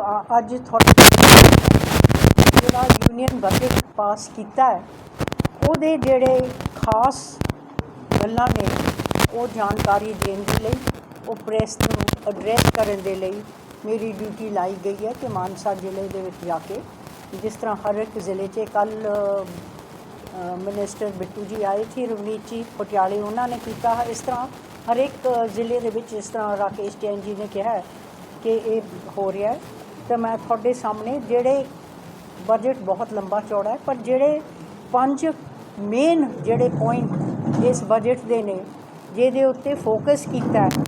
ਅ- ਅੱਜ ਤੁਹਾਡੇ ਜਿਹੜਾ ਯੂਨੀਅਨ ਬਜਟ ਪਾਸ ਕੀਤਾ ਹੈ, ਉਹਦੇ ਜਿਹੜੇ ਖਾਸ ਗੱਲਾਂ ਨੇ, ਉਹ ਜਾਣਕਾਰੀ ਦੇਣ ਦੇ ਲਈ, ਉਹ ਪ੍ਰੈਸ ਨੂੰ ਐਡਰੈਸ ਕਰਨ ਦੇ ਲਈ ਮੇਰੀ ਡਿਊਟੀ ਲਾਈ ਗਈ ਹੈ ਕਿ ਮਾਨਸਾ ਜ਼ਿਲ੍ਹੇ ਦੇ ਵਿੱਚ ਜਾ ਕੇ, ਜਿਸ ਤਰ੍ਹਾਂ ਹਰ ਇੱਕ ਜ਼ਿਲ੍ਹੇ 'ਚ ਕੱਲ ਮਿਨਿਸਟਰ ਬਿੱਟੂ ਜੀ ਆਏ ਸੀ, ਰਵਨੀਤ ਜੀ ਪਟਿਆਲੇ, ਉਹਨਾਂ ਨੇ ਕੀਤਾ ਹੈ। ਇਸ ਤਰ੍ਹਾਂ ਹਰੇਕ ਜ਼ਿਲ੍ਹੇ ਦੇ ਵਿੱਚ ਇਸ ਤਰ੍ਹਾਂ ਰਾਕੇਸ਼ ਜੈਨ ਜੀ ਨੇ ਕਿਹਾ ਹੈ ਕਿ ਇਹ ਹੋ ਰਿਹਾ ਹੈ ਤਾਂ ਮੈਂ ਤੁਹਾਡੇ ਸਾਹਮਣੇ ਜਿਹੜੇ ਬਜਟ ਬਹੁਤ ਲੰਬਾ ਚੌੜਾ ਹੈ ਪਰ ਜਿਹੜੇ ਪੰਜ ਮੇਨ ਜਿਹੜੇ ਪੁਆਇੰਟ ਇਸ ਬਜਟ ਦੇ ਨੇ ਜਿਹਦੇ ਉੱਤੇ ਫੋਕਸ ਕੀਤਾ ਹੈ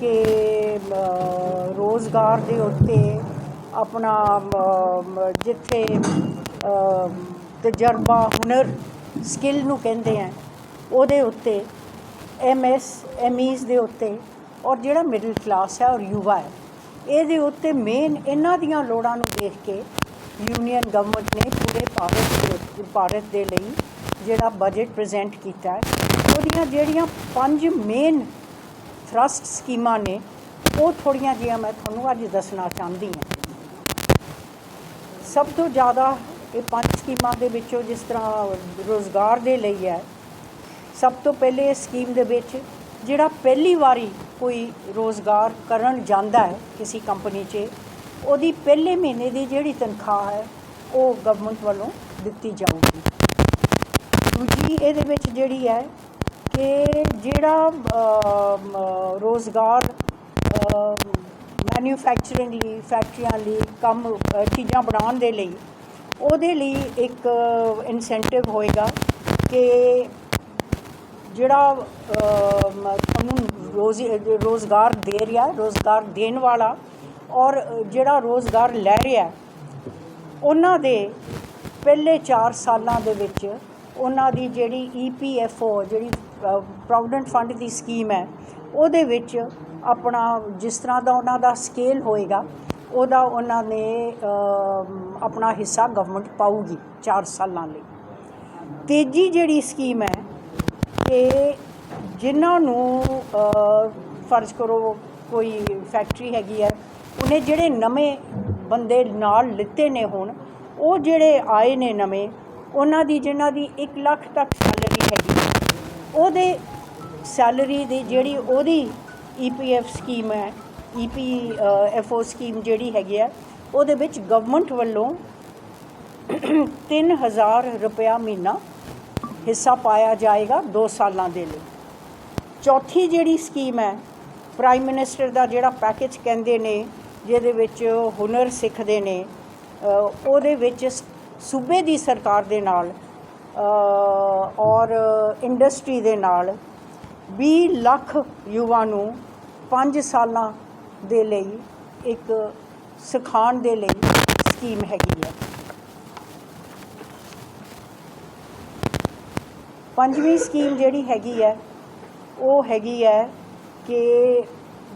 ਕਿ ਅ, ਰੋਜ਼ਗਾਰ ਦੇ ਉੱਤੇ ਆਪਣਾ ਜਿੱਥੇ ਤਜਰਬਾ ਹੁਨਰ ਸਕਿੱਲ ਨੂੰ ਕਹਿੰਦੇ ਆ ਉਹਦੇ ਉੱਤੇ ਐਮਐਸ ਐਮਈਜ਼ ਦੇ ਉੱਤੇ ਔਰ ਜਿਹੜਾ ਮਿਡਲ ਕਲਾਸ ਹੈ ਔਰ ਯੁਵਾ ਹੈ। ਇਹਦੇ ਉੱਤੇ ਮੇਨ ਇਹਨਾਂ ਦੀਆਂ ਲੋੜਾਂ ਨੂੰ ਦੇਖ ਕੇ ਯੂਨੀਅਨ ਗਵਰਨਮੈਂਟ ਨੇ ਪੂਰੇ ਭਾਰਤ ਦੇ ਭਾਰਤ ਦੇ ਲਈ ਜਿਹੜਾ ਬਜਟ ਪ੍ਰੈਜ਼ੈਂਟ ਕੀਤਾ ਹੈ, ਉਹਦੀਆਂ ਜਿਹੜੀਆਂ ਪੰਜ ਮੇਨ ਥਰਸਟ ਸਕੀਮਾਂ ਨੇ, ਉਹ ਥੋੜੀਆਂ ਜਿਹੀਆਂ ਮੈਂ ਤੁਹਾਨੂੰ ਅੱਜ ਦੱਸਣਾ ਚਾਹੁੰਦੀ ਹਾਂ। ਸਭ ਤੋਂ ਜ਼ਿਆਦਾ ਇਹ ਪੰਜ ਸਕੀਮਾਂ ਦੇ ਵਿੱਚੋਂ ਜਿਸ ਤਰ੍ਹਾਂ ਰੋਜ਼ਗਾਰ ਦੇ ਲਈ ਹੈ, ਸਭ ਤੋਂ ਪਹਿਲੇ ਇਸ ਸਕੀਮ ਦੇ ਵਿੱਚ ਜਿਹੜਾ ਪਹਿਲੀ ਵਾਰੀ ਕੋਈ ਰੋਜ਼ਗਾਰ ਕਰਨ ਜਾਂਦਾ ਹੈ ਕਿਸੇ ਕੰਪਨੀ 'ਚ ਉਹਦੀ ਪਹਿਲੇ ਮਹੀਨੇ ਦੀ ਜਿਹੜੀ ਤਨਖਾਹ ਹੈ ਉਹ ਗਵਰਨਮੈਂਟ ਵੱਲੋਂ ਦਿੱਤੀ ਜਾਊਗੀ। ਦੂਜੀ ਇਹਦੇ ਵਿੱਚ ਜਿਹੜੀ ਹੈ ਕਿ ਜਿਹੜਾ ਅਮ, ਰੋਜ਼ਗਾਰ ਮੈਨੂਫੈਕਚਰਿੰਗ ਲਈ ਫੈਕਟਰੀਆਂ ਲਈ ਕੰਮ ਚੀਜ਼ਾਂ ਬਣਾਉਣ ਦੇ ਲਈ ਉਹਦੇ ਲਈ ਇੱਕ ਇਨਸੈਂਟਿਵ ਹੋਏਗਾ ਕਿ ਜਿਹੜਾ ਤੁਹਾਨੂੰ ਰੋਜ਼, ਰੋਜ਼ਗਾਰ ਦੇ ਰਿਹਾ, ਰੋਜ਼ਗਾਰ ਦੇਣ ਵਾਲਾ ਔਰ ਜਿਹੜਾ ਰੋਜ਼ਗਾਰ ਲੈ ਰਿਹਾ, ਉਹਨਾਂ ਦੇ ਪਹਿਲੇ 4 ਸਾਲਾਂ ਦੇ ਵਿੱਚ ਉਹਨਾਂ ਦੀ ਜਿਹੜੀ ਈਪੀਐਫਓ ਜਿਹੜੀ ਪ੍ਰੋਵੀਡੈਂਟ ਫੰਡ ਦੀ ਸਕੀਮ ਹੈ, ਉਹਦੇ ਵਿੱਚ ਆਪਣਾ ਜਿਸ ਤਰ੍ਹਾਂ ਦਾ ਉਹਨਾਂ ਦਾ ਸਕੇਲ ਹੋਏਗਾ, ਉਹਦਾ ਉਹਨਾਂ ਨੇ ਆਪਣਾ ਹਿੱਸਾ ਗਵਰਨਮੈਂਟ ਪਾਊਗੀ 4 ਸਾਲਾਂ ਲਈ। ਤੀਜੀ ਜਿਹੜੀ ਸਕੀਮ ਹੈ ਕਿ ਜਿਨ੍ਹਾਂ ਨੂੰ ਫਰਜ਼ ਕਰੋ ਕੋਈ ਫੈਕਟਰੀ ਹੈਗੀ ਹੈ, ਉਹਨੇ ਜਿਹੜੇ ਨਵੇਂ ਬੰਦੇ ਨਾਲ ਲਿੱਤੇ ਨੇ ਹੁਣ, ਉਹ ਜਿਹੜੇ ਆਏ ਨੇ ਨਵੇਂ, ਉਹਨਾਂ ਦੀ ਜਿਨ੍ਹਾਂ ਦੀ 1 ਲੱਖ ਤੱਕ ਸੈਲਰੀ ਹੈਗੀ, ਉਹਦੇ ਸੈਲਰੀ ਦੀ ਜਿਹੜੀ ਉਹਦੀ ਈਪੀਐਫ ਸਕੀਮ ਹੈ ਈਪੀ ਐਫਓ ਸਕੀਮ ਜਿਹੜੀ ਹੈਗੀ ਹੈ, ਉਹਦੇ ਵਿੱਚ ਗਵਰਨਮੈਂਟ ਵੱਲੋਂ 3000 ਰੁਪਇਆ ਮਹੀਨਾ ਹਿੱਸਾ ਪਾਇਆ ਜਾਏਗਾ 2 ਸਾਲਾਂ ਦੇ ਲਈ। ਚੌਥੀ ਜਿਹੜੀ ਸਕੀਮ ਹੈ ਪ੍ਰਾਈਮ ਮਿਨਿਸਟਰ ਦਾ ਜਿਹੜਾ ਪੈਕੇਜ ਕਹਿੰਦੇ ਨੇ, ਜਿਹਦੇ ਵਿੱਚ ਹੁਨਰ ਸਿੱਖਦੇ ਨੇ ਉਹਦੇ ਵਿੱਚ ਸੂਬੇ ਦੀ ਸਰਕਾਰ ਦੇ ਨਾਲ ਔਰ ਇੰਡਸਟਰੀ ਦੇ ਨਾਲ 20 ਲੱਖ ਯੁਵਾ ਨੂੰ 5 ਸਾਲਾਂ ਦੇ ਲਈ ਇੱਕ ਸਿਖਾਉਣ ਦੇ ਲਈ ਸਕੀਮ ਹੈਗੀ ਹੈ। ਪੰਜਵੀਂ ਸਕੀਮ ਜਿਹੜੀ ਹੈਗੀ ਹੈ, ਉਹ ਹੈਗੀ ਹੈ ਕਿ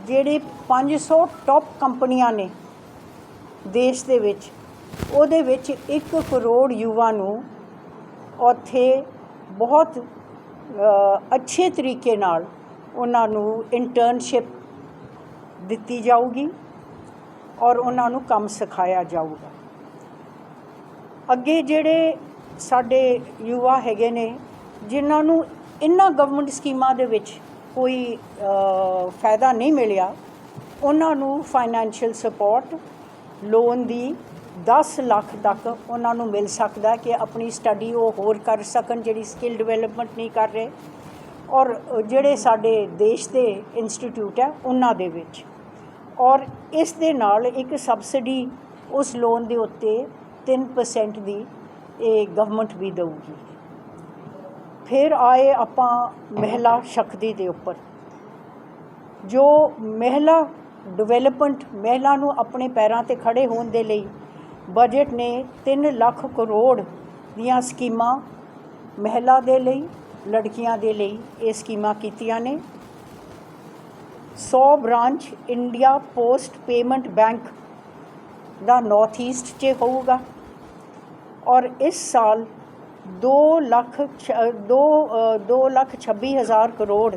ਜਿਹੜੇ 500 ਟੌਪ ਕੰਪਨੀਆਂ ਨੇ ਦੇਸ਼ ਦੇ ਵਿੱਚ, ਉਹਦੇ ਵਿੱਚ 1 ਕਰੋੜ ਯੁਵਾ ਨੂੰ ਉੱਥੇ ਬਹੁਤ ਅੱਛੇ ਤਰੀਕੇ ਨਾਲ ਉਹਨਾਂ ਨੂੰ ਇੰਟਰਨਸ਼ਿਪ ਦਿੱਤੀ ਜਾਊਗੀ ਔਰ ਉਹਨਾਂ ਨੂੰ ਕੰਮ ਸਿਖਾਇਆ ਜਾਊਗਾ। ਅੱਗੇ ਜਿਹੜੇ ਸਾਡੇ ਯੁਵਾ ਹੈਗੇ ਨੇ ਜਿਨ੍ਹਾਂ ਨੂੰ ਇਹਨਾਂ ਗਵਰਨਮੈਂਟ ਸਕੀਮਾਂ ਦੇ ਵਿੱਚ ਕੋਈ ਫਾਇਦਾ ਨਹੀਂ ਮਿਲਿਆ ਉਹਨਾਂ ਨੂੰ ਫਾਈਨੈਂਸ਼ੀਅਲ ਸਪੋਰਟ ਲੋਨ ਦੀ 10 ਲੱਖ ਤੱਕ ਉਹਨਾਂ ਨੂੰ ਮਿਲ ਸਕਦਾ ਕਿ ਆਪਣੀ ਸਟੱਡੀ ਉਹ ਹੋਰ ਕਰ ਸਕਣ ਜਿਹੜੀ ਸਕਿੱਲ ਡਿਵੈਲਪਮੈਂਟ ਨਹੀਂ ਕਰ ਰਹੇ ਔਰ ਜਿਹੜੇ ਸਾਡੇ ਦੇਸ਼ ਦੇ ਇੰਸਟੀਟਿਊਟ ਹੈ ਉਹਨਾਂ ਦੇ ਵਿੱਚ। ਔਰ ਇਸ ਦੇ ਨਾਲ ਇੱਕ ਸਬਸਿਡੀ ਉਸ ਲੋਨ ਦੇ ਉੱਤੇ 3% ਦੀ ਇਹ ਗਵਰਨਮੈਂਟ ਵੀ ਦੇਊਗੀ। ਫਿਰ ਆਏ ਆਪਾਂ ਮਹਿਲਾ ਸ਼ਕਤੀ ਦੇ ਉੱਪਰ। ਜੋ ਮਹਿਲਾ ਡਿਵੈਲਪਮੈਂਟ ਮਹਿਲਾ ਨੂੰ ਆਪਣੇ ਪੈਰਾਂ ਤੇ ਖੜੇ ਹੋਣ ਦੇ ਲਈ ਬਜਟ ਨੇ 3 ਲੱਖ ਕਰੋੜ ਦੀਆਂ ਸਕੀਮਾਂ ਮਹਿਲਾ ਦੇ ਲਈ, ਲੜਕੀਆਂ ਦੇ ਲਈ ਇਹ ਸਕੀਮਾਂ ਕੀਤੀਆਂ ਨੇ। 100 branch India post payment bank ਦਾ ਨਾਰਥ ਈਸਟ 'ਚ ਹੋਊਗਾ। ਔਰ ਇਸ ਸਾਲ 2 ਲੱਖ 2 2 ਲੱਖ 26 ਹਜ਼ਾਰ ਕਰੋੜ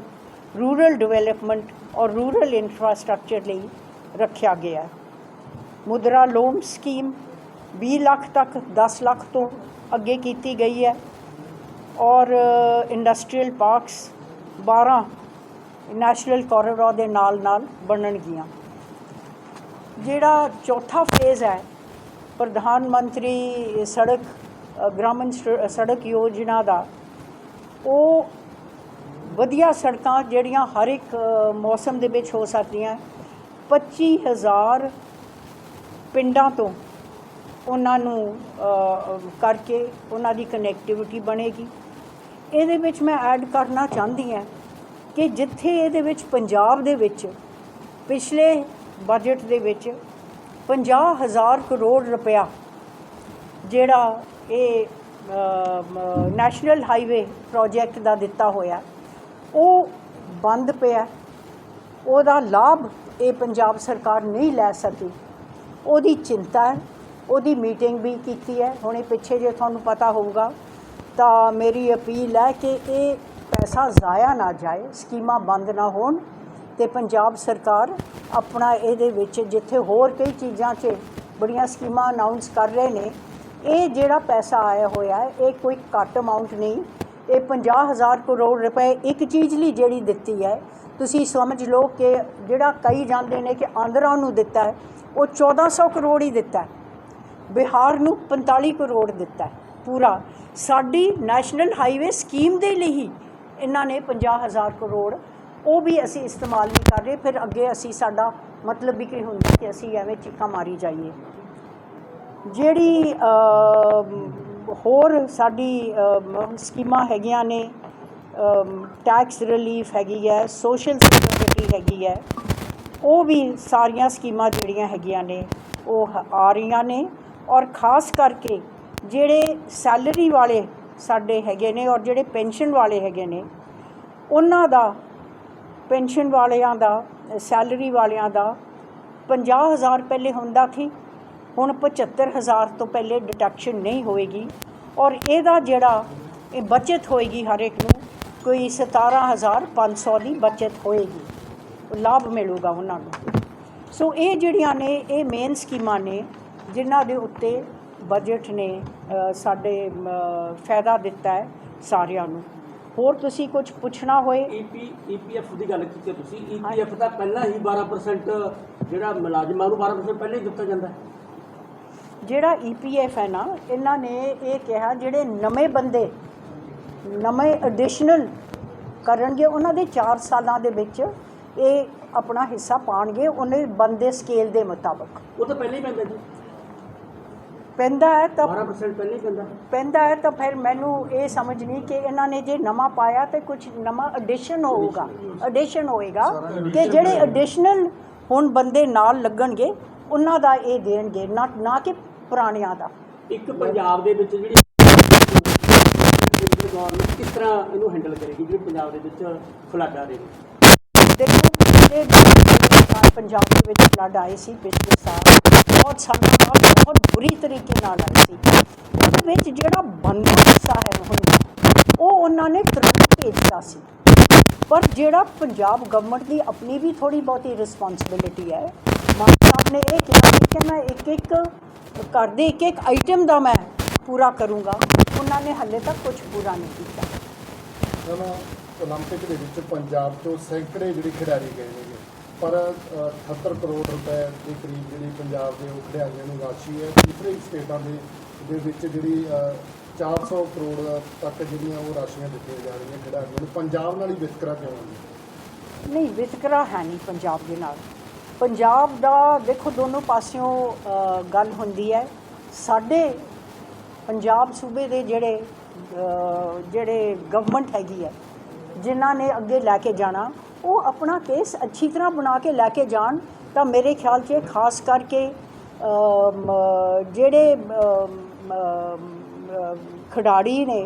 ਰੂਰਲ ਡਿਵੈਲਪਮੈਂਟ ਔਰ ਰੂਰਲ ਇਨਫਰਾਸਟ੍ਰਕਚਰ ਲਈ ਰੱਖਿਆ ਗਿਆ। ਮੁਦਰਾ ਲੋਨ ਸਕੀਮ 20 ਲੱਖ ਤੱਕ 10 ਲੱਖ ਤੋਂ ਅੱਗੇ ਕੀਤੀ ਗਈ ਹੈ ਔਰ ਇੰਡਸਟਰੀਅਲ ਪਾਰਕਸ 12 ਨੈਸ਼ਨਲ ਕੋਰੀਡੋਰ ਦੇ ਨਾਲ ਨਾਲ ਬਣਨਗੀਆਂ ਜਿਹੜਾ ਚੌਥਾ ਫੇਜ਼ ਹੈ, ਪ੍ਰਧਾਨ ਮੰਤਰੀ ਸੜਕ ਗ੍ਰਾਮੀਣ ਸ- ਸੜਕ ਯੋਜਨਾ ਦਾ, ਉਹ ਵਧੀਆ ਸੜਕਾਂ ਜਿਹੜੀਆਂ ਹਰ ਇੱਕ ਮੌਸਮ ਦੇ ਵਿੱਚ ਹੋ ਸਕਦੀਆਂ। 25000 ਪਿੰਡਾਂ ਤੋਂ ਉਹਨਾਂ ਨੂੰ ਕਰਕੇ ਉਹਨਾਂ ਦੀ ਕਨੈਕਟੀਵਿਟੀ ਬਣੇਗੀ। ਇਹਦੇ ਵਿੱਚ ਮੈਂ ਐਡ ਕਰਨਾ ਚਾਹੁੰਦੀ ਹਾਂ ਕਿ ਜਿੱਥੇ ਇਹਦੇ ਵਿੱਚ ਪੰਜਾਬ ਦੇ ਵਿੱਚ ਪਿਛਲੇ ਬਜਟ ਦੇ ਵਿੱਚ 50000 ਕਰੋੜ ਰੁਪਇਆ ਜਿਹੜਾ ਇਹ ਨੈਸ਼ਨਲ ਹਾਈਵੇ ਪ੍ਰੋਜੈਕਟ ਦਾ ਦਿੱਤਾ ਹੋਇਆ। ਉਹ ਬੰਦ ਪਿਆ। ਉਹਦਾ ਲਾਭ ਇਹ ਪੰਜਾਬ ਸਰਕਾਰ ਨਹੀਂ ਲੈ ਸਕੀ। ਉਹਦੀ ਚਿੰਤਾ ਹੈ। ਉਹਦੀ ਮੀਟਿੰਗ ਵੀ ਕੀਤੀ ਹੈ। ਹੁਣੇ ਪਿੱਛੇ ਜੇ ਤੁਹਾਨੂੰ ਪਤਾ ਹੋਊਗਾ, ਤਾਂ ਮੇਰੀ ਅਪੀਲ ਹੈ ਕਿ ਇਹ ਪੈਸਾ ਜ਼ਾਇਆ ਨਾ ਜਾਏ, ਸਕੀਮਾਂ ਬੰਦ ਨਾ ਹੋਣ ਤੇ ਪੰਜਾਬ ਸਰਕਾਰ ਆਪਣਾ ਇਹਦੇ ਵਿੱਚ ਜਿੱਥੇ ਹੋਰ ਕਈ ਚੀਜ਼ਾਂ 'ਚ ਬੜੀਆਂ ਸਕੀਮਾਂ ਅਨਾਉਂਸ ਕਰ ਰਹੇ ਨੇ ਇਹ ਜਿਹੜਾ ਪੈਸਾ ਆਇਆ ਹੋਇਆ ਹੈ, ਇਹ ਕੋਈ ਘੱਟ ਅਮਾਉਂਟ ਨਹੀਂ। ਇਹ 50000 ਕਰੋੜ ਰੁਪਏ ਇੱਕ ਚੀਜ਼ ਲਈ ਜਿਹੜੀ ਦਿੱਤੀ ਹੈ। ਤੁਸੀਂ ਸਮਝ ਲਓ ਕਿ ਜਿਹੜਾ ਕਈ ਜਾਂਦੇ ਨੇ ਕਿ ਆਂਧਰਾ ਨੂੰ ਦਿੱਤਾ ਹੈ, ਉਹ 1400 ਕਰੋੜ ਹੀ ਦਿੱਤਾ ਬਿਹਾਰ ਨੂੰ 45 ਕਰੋੜ ਦਿੱਤਾ ਪੂਰਾ। ਸਾਡੀ ਨੈਸ਼ਨਲ ਹਾਈਵੇ ਸਕੀਮ ਦੇ ਲਈ ਹੀ ਇਹਨਾਂ ਨੇ 50000 ਕਰੋੜ, ਉਹ ਵੀ ਅਸੀਂ ਇਸਤੇਮਾਲ ਨਹੀਂ ਕਰ ਰਹੇ। ਫਿਰ ਅੱਗੇ ਅਸੀਂ ਸਾਡਾ ਮਤਲਬ ਵੀ ਕੀ ਹੁੰਦਾ ਕਿ ਅਸੀਂ ਐਵੇਂ ਚੀਕਾਂ ਮਾਰੀ ਜਾਈਏ। ਜਿਹੜੀ ਹੋਰ ਸਾਡੀ ਸਕੀਮਾਂ ਹੈਗੀਆਂ ਨੇ ਟੈਕਸ ਰਿਲੀਫ ਹੈਗੀ ਹੈ ਸੋਸ਼ਲ ਸਿਕਿਉਰਿਟੀ ਹੈਗੀ ਹੈ, ਉਹ ਵੀ ਸਾਰੀਆਂ ਸਕੀਮਾਂ ਜਿਹੜੀਆਂ ਹੈਗੀਆਂ ਨੇ, ਉਹ ਆ ਰਹੀਆਂ ਨੇ ਔਰ ਖਾਸ ਕਰਕੇ ਜਿਹੜੇ ਸੈਲਰੀ ਵਾਲੇ ਸਾਡੇ ਹੈਗੇ ਨੇ ਔਰ ਜਿਹੜੇ ਪੈਨਸ਼ਨ ਵਾਲੇ ਹੈਗੇ ਨੇ, ਉਹਨਾਂ ਦਾ ਪੈਨਸ਼ਨ ਵਾਲਿਆਂ ਦਾ ਸੈਲਰੀ ਵਾਲਿਆਂ ਦਾ 50000 ਪਹਿਲੇ ਹੁੰਦਾ ਸੀ ਹੁਣ 75000 ਤੋਂ ਪਹਿਲੇ ਡਿਟੈਕਸ਼ਨ ਨਹੀਂ ਹੋਏਗੀ ਔਰ ਇਹਦਾ ਜਿਹੜਾ ਇਹ ਬਚਤ ਹੋਏਗੀ ਹਰ ਇੱਕ ਨੂੰ ਕੋਈ 17500 ਦੀ ਬਚਤ ਹੋਏਗੀ। ਲਾਭ ਮਿਲੂਗਾ ਉਹਨਾਂ ਨੂੰ। ਸੋ ਇਹ ਜਿਹੜੀਆਂ ਨੇ ਇਹ ਮੇਨ ਸਕੀਮਾਂ ਨੇ ਜਿਨ੍ਹਾਂ ਦੇ ਉੱਤੇ ਬਜਟ ਨੇ ਸਾਡੇ ਫਾਇਦਾ ਦਿੱਤਾ ਹੈ ਸਾਰਿਆਂ ਨੂੰ। ਹੋਰ ਤੁਸੀਂ ਕੁਝ ਪੁੱਛਣਾ ਹੋਏ? ਈਪੀ ਈਪੀਐਫ ਦੀ ਗੱਲ ਕੀਤੀ ਤੁਸੀਂ। ਈਪੀਐਫ ਦਾ ਪਹਿਲਾਂ ਹੀ 12% ਜਿਹੜਾ ਮੁਲਾਜ਼ਮਾਂ ਨੂੰ 12% ਪਹਿਲਾਂ ਹੀ ਦਿੱਤਾ ਜਾਂਦਾ ਹੈ। ਜਿਹੜਾ ਈਪੀਐਫ ਹੈ ਨਾ ਇਹਨਾਂ ਨੇ ਇਹ ਕਿਹਾ ਜਿਹੜੇ ਨਵੇਂ ਬੰਦੇ ਨਵੇਂ ਐਡੀਸ਼ਨਲ ਕਰਨਗੇ ਉਹਨਾਂ ਦੇ 4 ਸਾਲਾਂ ਦੇ ਵਿੱਚ ਇਹ ਆਪਣਾ ਹਿੱਸਾ ਪਾਣਗੇ ਉਹਨੇ ਬੰਦੇ ਸਕੇਲ ਦੇ ਮੁਤਾਬਕ। ਉਹ ਤਾਂ ਪਹਿਲਾਂ ਹੀ ਪੈਂਦਾ ਜੀ। ਪੈਂਦਾ ਹੈ ਤਾਂ 12% ਪਹਿਲਾਂ ਹੀ ਪੈਂਦਾ। ਪੈਂਦਾ ਹੈ ਤਾਂ ਫਿਰ ਮੈਨੂੰ ਇਹ ਸਮਝ ਨਹੀਂ ਕਿ ਇਹਨਾਂ ਨੇ ਜੇ ਨਵਾਂ ਪਾਇਆ ਤੇ ਕੁਝ ਨਵਾਂ ਐਡੀਸ਼ਨ ਹੋਊਗਾ। ਐਡੀਸ਼ਨ ਹੋਏਗਾ ਕਿ ਜਿਹੜੇ ਐਡੀਸ਼ਨਲ ਹੁਣ ਬੰਦੇ ਨਾਲ ਲੱਗਣਗੇ ਉਹਨਾਂ ਦਾ ਇਹ ਦੇਣਗੇ। ਨਾ ਨਾ ਕਿ ਪੁਰਾਣਿਆਂ ਦਾ। ਇੱਕ ਪੰਜਾਬ ਦੇ ਵਿੱਚ ਜਿਹੜੀ ਗਵਰਨਮੈਂਟ ਕਿਸ ਤਰ੍ਹਾਂ ਇਹਨੂੰ ਹੈਂਡਲ ਕਰੇਗੀ ਜਿਹੜੀ ਪੰਜਾਬ ਦੇ ਵਿੱਚ ਫਲੱਡ ਆ ਰਹੇ ਨੇ ਦੇਖੋ ਪਿਛਲੇ ਸਾਲ ਪੰਜਾਬ ਦੇ ਵਿੱਚ ਫਲੱਡ ਆਏ ਸੀ ਪਿਛਲੇ ਸਾਲ ਬਹੁਤ ਸਾਲਾਂ ਬਾਅਦ ਬਹੁਤ ਬੁਰੀ ਤਰੀਕੇ ਨਾਲ ਆਏ ਸੀ। ਉਹਦੇ ਵਿੱਚ ਜਿਹੜਾ ਬੰਦਾ ਹਿੱਸਾ ਹੈ ਹੁਣ ਉਹ ਉਹਨਾਂ ਨੇ ਤੁਰੰਤ ਸੀ। ਪਰ ਜਿਹੜਾ ਪੰਜਾਬ ਗਵਰਨਮੈਂਟ ਦੀ ਆਪਣੀ ਵੀ ਥੋੜੀ ਬਹੁਤੀ ਰਿਸਪੌਂਸਿਬਿਲਿਟੀ ਹੈ ਮਾਨ ਸਾਹਿਬ ਨੇ ਇਹ ਕਿਹਾ ਕਿ ਮੈਂ ਇੱਕ ਇੱਕ ਘਰ ਦੇ ਇੱਕ ਇੱਕ ਆਈਟਮ ਦਾ ਮੈਂ ਪੂਰਾ ਕਰੂੰਗਾ ਉਹਨਾਂ ਨੇ ਹੱਲੇ ਤੱਕ ਕੁਝ ਪੂਰਾ ਨਹੀਂ ਕੀਤਾ ਚਲੋ 올림픽 ਦੇ ਵਿੱਚ ਪੰਜਾਬ ਤੋਂ ਸੈਂਕੜੇ ਜਿਹੜੇ ਖਿਡਾਰੀ ਗਏ ਨੇਗੇ ਪਰ ਅ, 78 ਕਰੋੜ ਰੁਪਏ ਦੇ ਕਰੀਬ ਜਿਹੜੀ ਪੰਜਾਬ ਦੇ ਉਹ ਖਿਡਾਰੀਆਂ ਨੂੰ ਰਾਸ਼ੀ ਹੈ ਦੂਸਰੇ ਸਟੇਟਾਂ ਦੇ ਦੇ ਵਿੱਚ ਜਿਹੜੀ ਅ, 400 ਕਰੋੜ ਤੱਕ ਜਿਹੜੀਆਂ ਉਹ ਰਾਸ਼ੀਆਂ ਦਿੱਤੀਆਂ ਜਾ ਰਹੀਆਂ ਖਿਡਾਰੀਆਂ ਨੂੰ ਪੰਜਾਬ ਨਾਲ ਹੀ ਵਿਤਕਰਾ ਕਿਉਂ ਹੈ ਨਹੀਂ ਵਿਤਕਰਾ ਹੈ ਨਹੀਂ ਪੰਜਾਬ ਦੇ ਨਾਲ ਪੰਜਾਬ ਦਾ ਦੇਖੋ ਦੋਨੋਂ ਪਾਸਿਓਂ ਗੱਲ ਹੁੰਦੀ ਹੈ। ਸਾਡੇ ਪੰਜਾਬ ਸੂਬੇ ਦੇ ਜਿਹੜੇ ਜਿਹੜੇ ਗਵਰਨਮੈਂਟ ਹੈਗੀ ਹੈ, ਜਿਨ੍ਹਾਂ ਨੇ ਅੱਗੇ ਲੈ ਕੇ ਜਾਣਾ, ਉਹ ਆਪਣਾ ਕੇਸ ਅੱਛੀ ਤਰ੍ਹਾਂ ਬਣਾ ਕੇ ਲੈ ਕੇ ਜਾਣ, ਤਾਂ ਮੇਰੇ ਖਿਆਲ 'ਚ ਖਾਸ ਕਰਕੇ ਜਿਹੜੇ ਖਿਡਾਰੀ ਨੇ,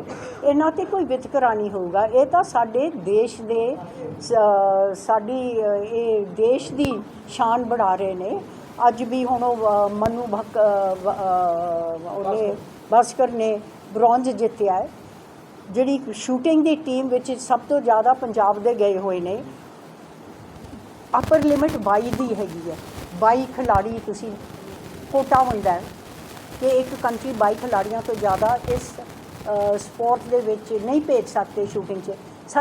ਇਹਨਾਂ ਤੇ ਕੋਈ ਵਿਤਕਰਾ ਨਹੀਂ ਹੋਊਗਾ। ਇਹ ਤਾਂ ਸਾਡੇ ਦੇਸ਼ ਦੇ ਸਾਡੀ ਇਹ ਦੇਸ਼ ਦੀ ਸ਼ਾਨ ਬਣਾ ਰਹੇ ਨੇ। ਅੱਜ ਵੀ ਹੁਣ ਉਹ ਮਨੂ ਭਕ ਉਹਨੇ ਭਾਸਕਰ ਨੇ ਬ੍ਰੌਂਜ ਜਿੱਤਿਆ ਹੈ। ਜਿਹੜੀ ਸ਼ੂਟਿੰਗ ਦੀ ਟੀਮ ਵਿੱਚ ਸਭ ਤੋਂ ਜ਼ਿਆਦਾ ਪੰਜਾਬ ਦੇ ਗਏ ਹੋਏ ਨੇ। ਅਪਰ ਲਿਮਿਟ 22 ਦੀ ਹੈਗੀ ਹੈ। 22 ਖਿਲਾੜੀ ਤੁਸੀਂ, ਕੋਟਾ ਹੁੰਦਾ ਹੈ। ਕਿ ਇੱਕ ਕੰਟਰੀ 22 ਖਿਡਾਰੀਆਂ ਤੋਂ ਜ਼ਿਆਦਾ ਇਸ ਸਪੋਰਟ ਦੇ ਵਿੱਚ ਨਹੀਂ ਭੇਜ ਸਕਦੇ ਸ਼ੂਟਿੰਗ 'ਚ।